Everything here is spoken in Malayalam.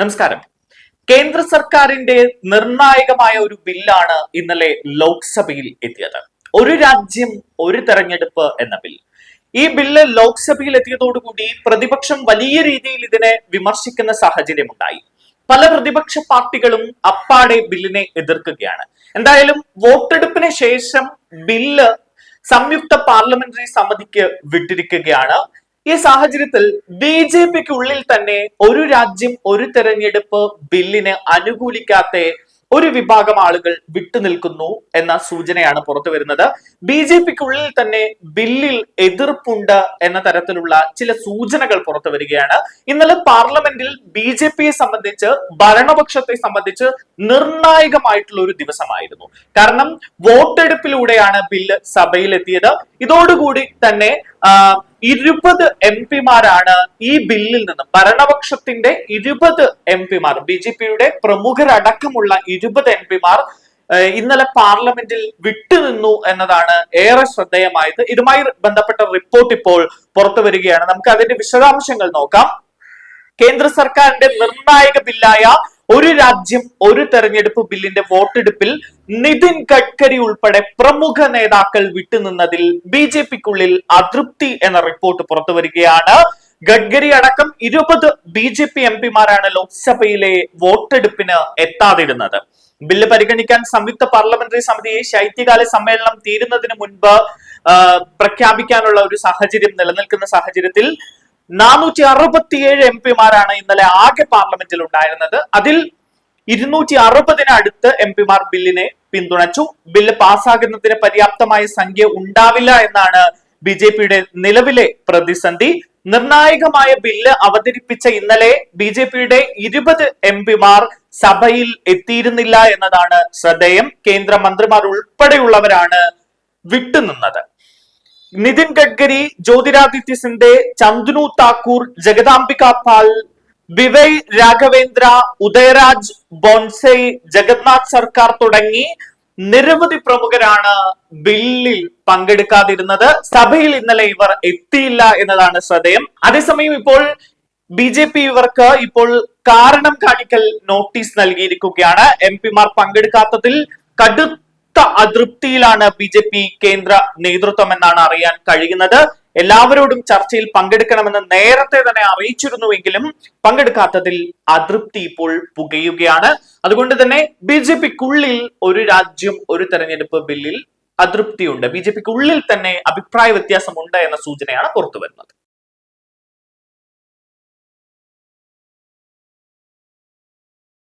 നമസ്കാരം. കേന്ദ്ര സർക്കാരിന്റെ നിർണായകമായ ഒരു ബില്ലാണ് ഇന്നലെ ലോക്സഭയിൽ എത്തിയത്. ഒരു രാജ്യം ഒരു തെരഞ്ഞെടുപ്പ് എന്ന ബിൽ. ഈ ബില്ല് ലോക്സഭയിൽ എത്തിയതോടുകൂടി പ്രതിപക്ഷം വലിയ രീതിയിൽ ഇതിനെ വിമർശിക്കുന്ന സാഹചര്യമുണ്ടായി. പല പ്രതിപക്ഷ പാർട്ടികളും അപ്പാടെ ബില്ലിനെ എതിർക്കുകയാണ്. എന്തായാലും വോട്ടെടുപ്പിന് ശേഷം ബില്ല് സംയുക്ത പാർലമെന്ററി സമിതിക്ക് വിട്ടിരിക്കുകയാണ്. ഈ സാഹചര്യത്തിൽ ബി ജെ പിക്ക് ഉള്ളിൽ തന്നെ ഒരു രാജ്യം ഒരു തെരഞ്ഞെടുപ്പ് ബില്ലിന് അനുകൂലിക്കാത്ത ഒരു വിഭാഗം ആളുകൾ വിട്ടുനിൽക്കുന്നു എന്ന സൂചനയാണ് പുറത്തു വരുന്നത്. ബി ജെ പിക്കുള്ളിൽ തന്നെ ബില്ലിൽ എതിർപ്പുണ്ട് എന്ന തരത്തിലുള്ള ചില സൂചനകൾ പുറത്തു വരികയാണ്. ഇന്നലെ പാർലമെന്റിൽ ബി ജെ പിയെ സംബന്ധിച്ച് ഭരണപക്ഷത്തെ സംബന്ധിച്ച് നിർണായകമായിട്ടുള്ള ഒരു ദിവസമായിരുന്നു. കാരണം വോട്ടെടുപ്പിലൂടെയാണ് ബില്ല് സഭയിൽ എത്തിയത് ഇതോടുകൂടി തന്നെ ഇരുപത് എം പിമാരാണ് ഈ ബില്ലിൽ നിന്ന് ഭരണപക്ഷത്തിന്റെ ഇരുപത് എം പിമാർ ബി ജെ പിയുടെ പ്രമുഖരടക്കമുള്ള ഇരുപത് എം പിമാർ ഇന്നലെ പാർലമെന്റിൽ വിട്ടുനിന്നു എന്നതാണ് ഏറെ ശ്രദ്ധേയമായത്. ഇതുമായി ബന്ധപ്പെട്ട റിപ്പോർട്ട് ഇപ്പോൾ പുറത്തു വരികയാണ്. നമുക്ക് അതിന്റെ വിശദാംശങ്ങൾ നോക്കാം. കേന്ദ്ര സർക്കാരിന്റെ നിർണായക ബില്ലായ ഒരു രാജ്യം ഒരു തെരഞ്ഞെടുപ്പ് ബില്ലിന്റെ വോട്ടെടുപ്പിൽ നിതിൻ ഗഡ്കരി ഉൾപ്പെടെ പ്രമുഖ നേതാക്കൾ വിട്ടുനിന്നതിൽ ബി ജെ പിക്കുള്ളിൽ അതൃപ്തി എന്ന റിപ്പോർട്ട് പുറത്തു വരികയാണ് ഗഡ്കരി അടക്കം ഇരുപത് ബി ജെ പി എം പിമാരാണ് ലോക്സഭയിലെ വോട്ടെടുപ്പിന് എത്താതിരുന്നത്. ബില്ല് പരിഗണിക്കാൻ സംയുക്ത പാർലമെന്ററി സമിതിയെ ശൈത്യകാല സമ്മേളനം തീരുന്നതിന് മുൻപ് പ്രഖ്യാപിക്കാനുള്ള ഒരു സാഹചര്യം നിലനിൽക്കുന്ന സാഹചര്യത്തിൽ നാനൂറ്റി അറുപത്തിയേഴ് എം പിമാരാണ് ഇന്നലെ ആകെ പാർലമെന്റിൽ ഉണ്ടായിരുന്നത്. അതിൽ ഇരുന്നൂറ്റി അറുപതിനടുത്ത് എം പിമാർ ബില്ലിനെ പിന്തുണച്ചു. ബില്ല് പാസ്സാകുന്നതിന് പര്യാപ്തമായ സംഖ്യ ഉണ്ടാവില്ല എന്നാണ് ബി ജെ പിയുടെ നിലവിലെ പ്രതിസന്ധി. നിർണായകമായ ബില്ല് അവതരിപ്പിച്ച ഇന്നലെ ബി ജെ പിയുടെ ഇരുപത് എം പിമാർ സഭയിൽ എത്തിയിരുന്നില്ല എന്നതാണ് ശ്രദ്ധേയം. കേന്ദ്രമന്ത്രിമാർ ഉൾപ്പെടെയുള്ളവരാണ് വിട്ടുനിന്നത്. നിതിൻ ഗഡ്കരി ജ്യോതിരാദിത്യ സിന്ധെ ചന്ദ്നു താക്കൂർ ജഗദാംബിക പാൽ വിവയ് രാഘവേന്ദ്ര ഉദയരാജ് ബോൺസെ ജഗന്നാഥ് സർക്കാർ തുടങ്ങി നിരവധി പ്രമുഖരാണ് ബില്ലിൽ പങ്കെടുക്കാതിരുന്നത്. സഭയിൽ ഇന്നലെ ഇവർ എത്തിയില്ല എന്നതാണ് ശ്രദ്ധേയം. അതേസമയം ഇപ്പോൾ ബി ജെ പി ഇവർക്ക് ഇപ്പോൾ കാരണം കാണിക്കൽ നോട്ടീസ് നൽകിയിരിക്കുകയാണ്. എം പിമാർ പങ്കെടുക്കാത്തതിൽ കടുത്ത അതൃപ്തിയിലാണ് ബി കേന്ദ്ര നേതൃത്വം എന്നാണ് അറിയാൻ കഴിയുന്നത്. എല്ലാവരോടും ചർച്ചയിൽ പങ്കെടുക്കണമെന്ന് നേരത്തെ തന്നെ അറിയിച്ചിരുന്നുവെങ്കിലും പങ്കെടുക്കാത്തതിൽ അതൃപ്തി ഇപ്പോൾ പുകയുകയാണ്. അതുകൊണ്ട് തന്നെ ബി ജെ പിക്കുള്ളിൽ ഒരു രാജ്യം ഒരു തെരഞ്ഞെടുപ്പ് ബില്ലിൽ അതൃപ്തിയുണ്ട്. ബി ജെ പിക്കുള്ളിൽ തന്നെ അഭിപ്രായ വ്യത്യാസമുണ്ട് എന്ന സൂചനയാണ് പുറത്തു വരുന്നത്